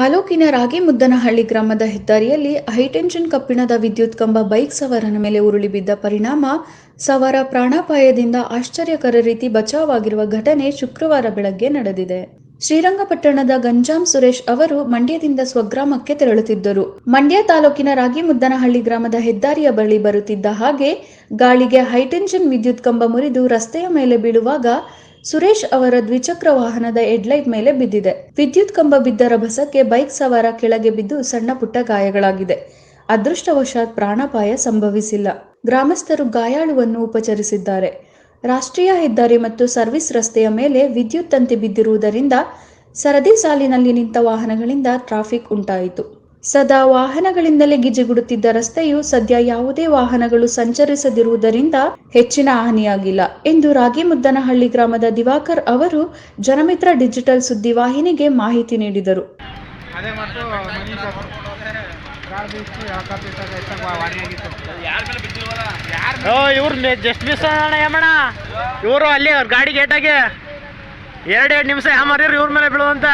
ತಾಲೂಕಿನ ರಾಗಿಮುದ್ದನಹಳ್ಳಿ ಗ್ರಾಮದ ಹೆದ್ದಾರಿಯಲ್ಲಿ ಹೈಟೆನ್ಷನ್ ಕಬ್ಬಿಣದ ವಿದ್ಯುತ್ ಕಂಬ ಬೈಕ್ ಸವಾರನ ಮೇಲೆ ಉರುಳಿ ಬಿದ್ದ ಪರಿಣಾಮ. ಸವಾರ ಪ್ರಾಣಾಪಾಯದಿಂದ ಆಶ್ಚರ್ಯಕರ ರೀತಿ ಬಚಾವಾಗಿರುವ ಘಟನೆ ಶುಕ್ರವಾರ ಬೆಳಗ್ಗೆ ನಡೆದಿದೆ. ಶ್ರೀರಂಗಪಟ್ಟಣದ ಗಂಜಾಂ ಸುರೇಶ್ ಅವರು ಮಂಡ್ಯದಿಂದ ಸ್ವಗ್ರಾಮಕ್ಕೆ ತೆರಳುತ್ತಿದ್ದರು. ಮಂಡ್ಯ ತಾಲೂಕಿನ ರಾಗಿಮುದ್ದನಹಳ್ಳಿ ಗ್ರಾಮದ ಹೆದ್ದಾರಿಯ ಬಳಿ ಬರುತ್ತಿದ್ದ ಹಾಗೆ ಗಾಳಿಗೆ ಹೈಟೆನ್ಷನ್ ವಿದ್ಯುತ್ ಕಂಬ ಮುರಿದು ರಸ್ತೆಯ ಮೇಲೆ ಬೀಳುವಾಗ ಸುರೇಶ್ ಅವರ ದ್ವಿಚಕ್ರ ವಾಹನದ ಹೆಡ್ಲೈಟ್ ಮೇಲೆ ಬಿದ್ದಿದೆ. ವಿದ್ಯುತ್ ಕಂಬ ಬಿದ್ದ ರಭಸಕ್ಕೆ ಬೈಕ್ ಸವಾರ ಕೆಳಗೆ ಬಿದ್ದು ಸಣ್ಣ ಪುಟ್ಟ ಗಾಯಗಳಾಗಿದೆ. ಅದೃಷ್ಟವಶಾತ್ ಪ್ರಾಣಾಪಾಯ ಸಂಭವಿಸಿಲ್ಲ. ಗ್ರಾಮಸ್ಥರು ಗಾಯಾಳುವನ್ನು ಉಪಚರಿಸಿದ್ದಾರೆ. ರಾಷ್ಟ್ರೀಯ ಹೆದ್ದಾರಿ ಮತ್ತು ಸರ್ವಿಸ್ ರಸ್ತೆಯ ಮೇಲೆ ವಿದ್ಯುತ್ ತಂತಿ ಬಿದ್ದಿರುವುದರಿಂದ ಸರದಿ ಸಾಲಿನಲ್ಲಿ ನಿಂತ ವಾಹನಗಳಿಂದ ಟ್ರಾಫಿಕ್ ಉಂಟಾಯಿತು. ಸದಾ ವಾಹನಗಳಿಂದಲೇ ಗಿಜಿಗುಡುತ್ತಿದ್ದ ರಸ್ತೆಯು ಸದ್ಯ ಯಾವುದೇ ವಾಹನಗಳು ಸಂಚರಿಸದಿರುವುದರಿಂದ ಹೆಚ್ಚಿನ ಹಾನಿಯಾಗಿಲ್ಲ ಎಂದು ರಾಗಿಮುದ್ದನಹಳ್ಳಿ ಗ್ರಾಮದ ದಿವಾಕರ್ ಅವರು ಜನಮಿತ್ರ ಡಿಜಿಟಲ್ ಸುದ್ದಿ ವಾಹಿನಿಗೆ ಮಾಹಿತಿ ನೀಡಿದರು. ಇವ್ರು ಅಲ್ಲಿ ಅವ್ರ ಗಾಡಿ ಗೇಟಾಗೆ ಎರಡೆರಡು ಎರಡು ನಿಮಿಷ ಇವ್ರ ಮೇಲೆ ಬೀಳುವಂತ.